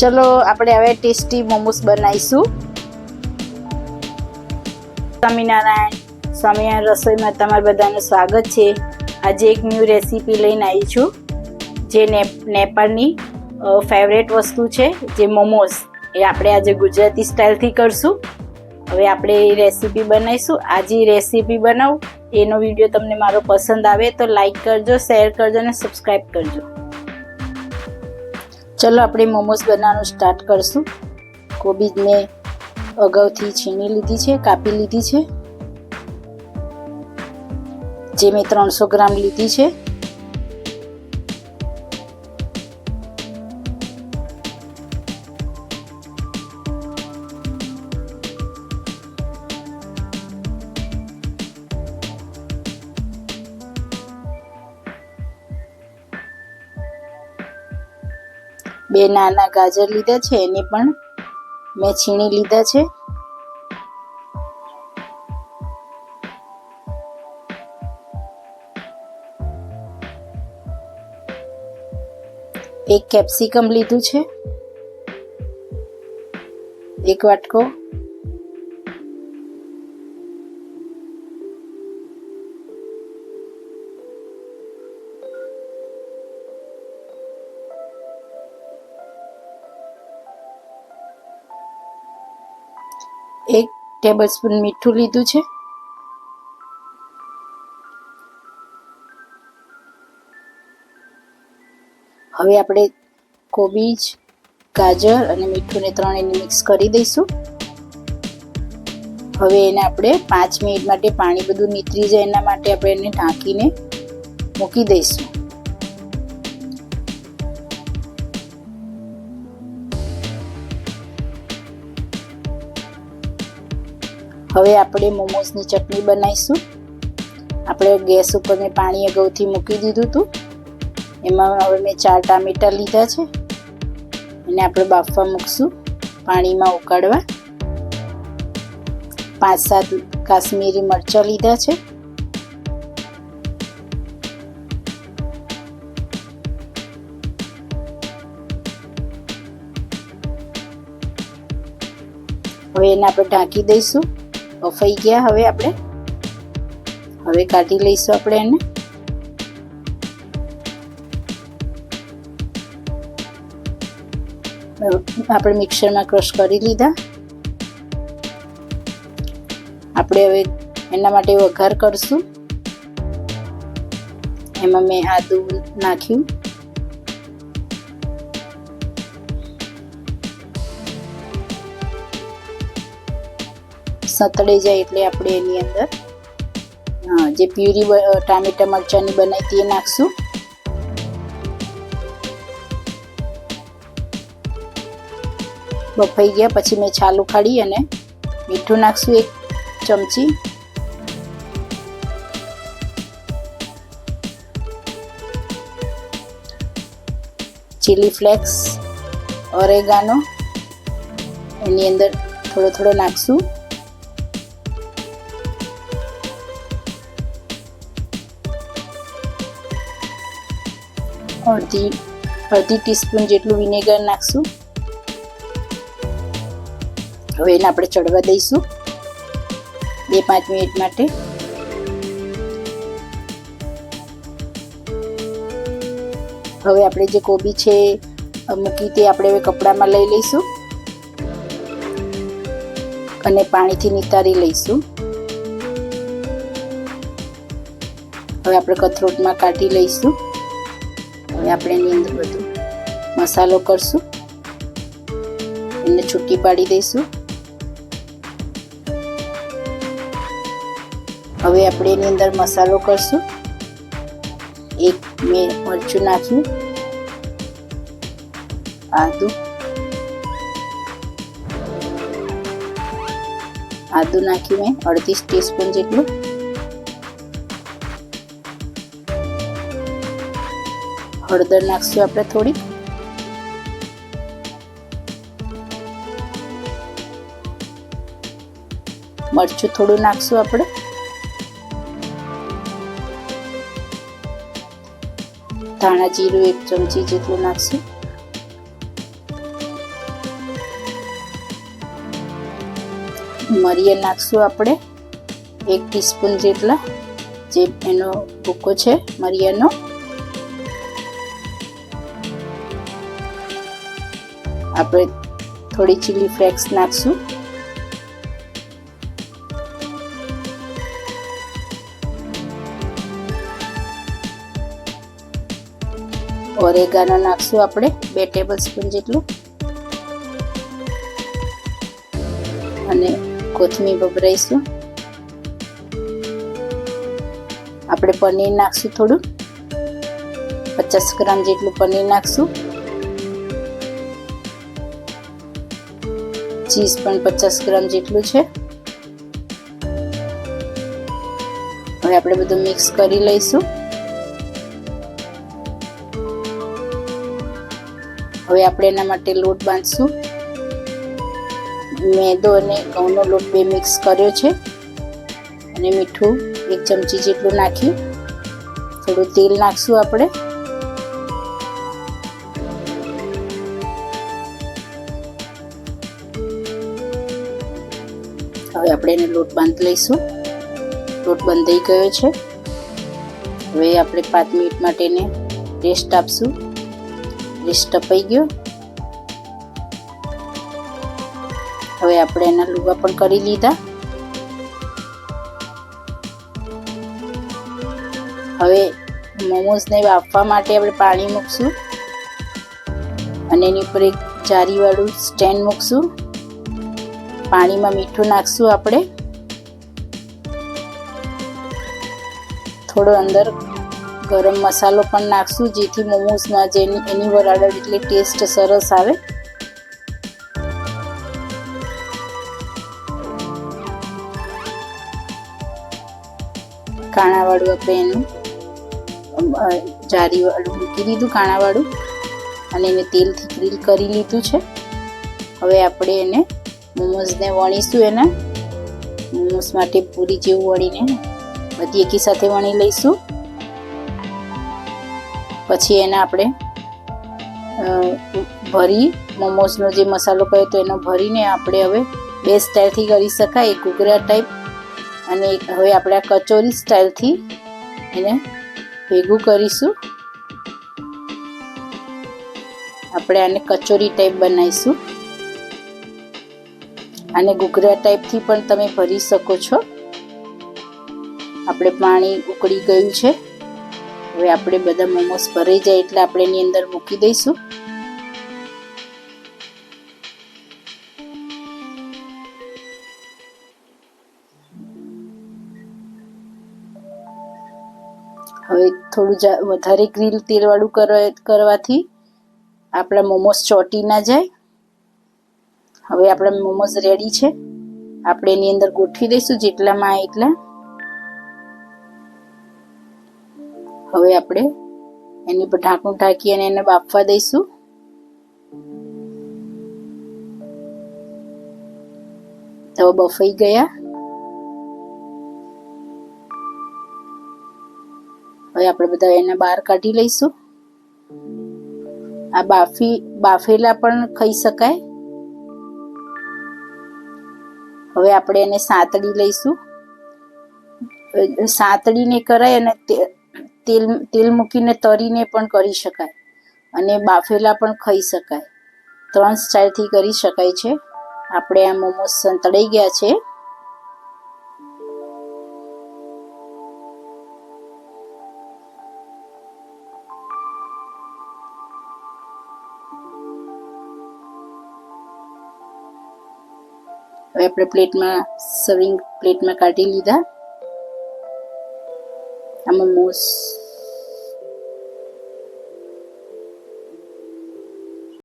ચલો, આપણે હવે ટેસ્ટી મોમોસ બનાવીશું. સ્વામિનારાયણ સ્વામિનારાયણ રસોઈમાં તમારા બધાનું સ્વાગત છે. આજે એક ન્યૂ રેસીપી લઈને આવી છું, જે નેપ, નેપાળની ફેવરેટ વસ્તુ છે, જે મોમોસ એ આપણે આજે ગુજરાતી સ્ટાઇલથી કરશું. હવે આપણે એ રેસીપી બનાવીશું. આજે રેસીપી બનાવું. એનો વીડિયો તમને મારો પસંદ આવે તો લાઈક કરજો શેર કરજો અને સબસ્ક્રાઈબ કરજો. ચલો આપણે મોમોસ બનાવવાનું સ્ટાર્ટ કરશું. કોબીજને અગાઉથી છીણી લીધી છે, કાપી લીધી છે. જે મેં ત્રણસો ગ્રામ લીધી છે. બે નાના ગાજર લીધા છે, એને પણ મેં છીણી લીધા છે. એક કેપ્સિકમ લીધું છે. એક વાટકો એક ટેબલ સ્પૂન મીઠું લીધું છે. હવે આપણે કોબીજ, ગાજર અને મીઠુંને ત્રણેયને મિક્સ કરી દઈશું. હવે એને આપણે પાંચ મિનિટ માટે પાણી બધું નીતરી જાય એના માટે આપણે એને ઢાંકીને મૂકી દઈશું. હવે આપણે મોમોઝની ચટણી બનાવીશું. આપણે ગેસ ઉપર મેં પાણી અગાઉથી મૂકી દીધું હતું. એમાં હવે મેં ચાર ટામેટા લીધા છે. એને આપણે બાફવા મૂકશું પાણીમાં ઉકાળવા. પાંચ સાત કાશ્મીરી મરચાં લીધા છે. હવે એને આપણે ઢાંકી દઈશું. બફાઈ ગયા. હવે આપણે, હવે કાઢી લઈશું આપણે એને. આપણે મિક્સરમાં ક્રશ કરી લીધા. આપણે હવે એના માટે વઘાર કરશું. એમાં મેં આદુ નાખ્યું. સતળાઈ જાય એટલે આપણે એની અંદર જે પ્યુરી ટામેટા મરચાંની બનાવી તે નાખશું. બફાઈ ગયા, પછી મેં છાલ ઉખાડી અને મીઠું નાખશું એક ચમચી. ચીલી ફ્લેક્સ, ઓરેગાનો, એની અંદર થોડો થોડો નાખશું. અડધી અડધી ટીસ્પૂન જેટલું વિનેગર નાખશું. હવે એને આપણે ચડવા દઈશું. બે પાંચ મિનિટ માટે. હવે આપણે જે કોબી છે મૂકી તે આપણે હવે કપડામાં લઈ લઈશું. અને પાણીથી નિતારી લઈશું. હવે આપણે કથરોટમાં કાઢી લઈશું. હવે આપણે એની અંદર બધું મસાલો કરશું. એને છૂટી પાડી દઈશું. હવે આપણે એની અંદર મસાલો કરશું. એક મેં મરચું નાખ્યું. આદુ. આદુ નાખ્યું મેં અડધી ટીસ્પૂન જેટલું. હળદર નાખશું આપણે થોડી. મરચું થોડું નાખશું આપણે. ધાણા જીરું એક ચમચી જેટલું નાખશું. મરીએ નાખશું આપણે એક ટીસ્પૂન જેટલા, જે એનો ભૂકો છે મરિયાનો. આપણે થોડી ચીલી ફ્લેક્સ નાખશું. ઓરેગાનો નાખશું આપણે બે ટેબલ સ્પૂન જેટલું. અને કોથમીર ભભરાઈશું આપણે પનીર નાખશું થોડું. પચાસ ગ્રામ જેટલું પનીર નાખશું. ચીઝ પણ પચાસ ગ્રામ જેટલું છે. હવે આપણે બધું મિક્સ કરી લઈશું. હવે આપણે એના માટે લોટ બાંધશું. મેદો અને ઘઉંનો લોટ બે મિક્સ કર્યો છે. અને મીઠું એક ચમચી જેટલું નાખી. થોડું તેલ નાખશું આપણે. હવે આપણે એને લોટ બાંધ લઈશું. લોટ બંધાઈ ગયો છે. હવે આપણે પાંચ મિનિટ માટે એને રેસ્ટ આપશું. રેસ્ટ અપાઈ ગયો. હવે આપણે એના લુગા પણ કરી લીધા. હવે મોમોઝને બાફવા માટે આપણે પાણી મૂકશું. અને એની ઉપર એક જારીવાળું સ્ટેન્ડ મૂકશું. પાણીમાં મીઠું નાખશું આપણે. થોડો અંદર ગરમ મસાલો પણ નાખશું, જેથી મોમોઝમાં જેની, એની વરાળ એટલે ટેસ્ટ સરસ આવે. કાણાવાળું આપણે એનું જારીવાળું મૂકી દીધું કાણાવાળું. અને એને તેલથી ગ્રીલ કરી લીધું છે. હવે આપણે એને મોમોઝને વણીશું એના. મોમોઝ માટે પૂરી જેવું વણીને બધી એકી સાથે વણી લઈશું. પછી એને આપણે ભરી મોમોઝનો જે મસાલો કહ્યો તો એનો ભરીને આપણે હવે બે સ્ટાઇલથી કરી શકાય. એક ઘૂઘરા ટાઈપ અને હવે આપણે આ કચોરી સ્ટાઇલથી એને ભેગું કરીશું. આપણે આને કચોરી ટાઈપ બનાવીશું. આને ઘૂઘરા ટાઈપથી પણ તમે ભરી શકો છો. આપણે પાણી ઉકળી ગયું છે. હવે આપણે બધા મોમોસ ભરાઈ જાય એટલે આપણે એની અંદર મૂકી દઈશું. હવે થોડું વધારે ગ્રીલ તેલવાળું કરવાથી આપણા મોમોસ ચોટી ના જાય. હવે આપણા મોમોઝ રેડી છે. આપણે એની અંદર ગોઠવી દઈશું જેટલામાં એટલા. હવે આપણે એની પર ઢાંકણું ઢાંકી અને એને બાફવા દઈશું. તો બફાઈ ગયા. હવે આપણે બધા એને બહાર કાઢી લઈશું. આ બાફી, બાફેલા પણ ખાઈ શકાય. હવે આપણે એને સાંતળી લઈશું. સાંતળીને કરાય અને તેલ તેલ મૂકીને તરીને પણ કરી શકાય. અને બાફેલા પણ ખાઈ શકાય. ત્રણ સ્ટાઇલથી કરી શકાય છે. આપણે આ મોમોસ સંતળાઈ ગયા છે. હવે આપણે પ્લેટમાં સર્વિંગ પ્લેટમાં કાઢી લીધા. આમાં મોમોસ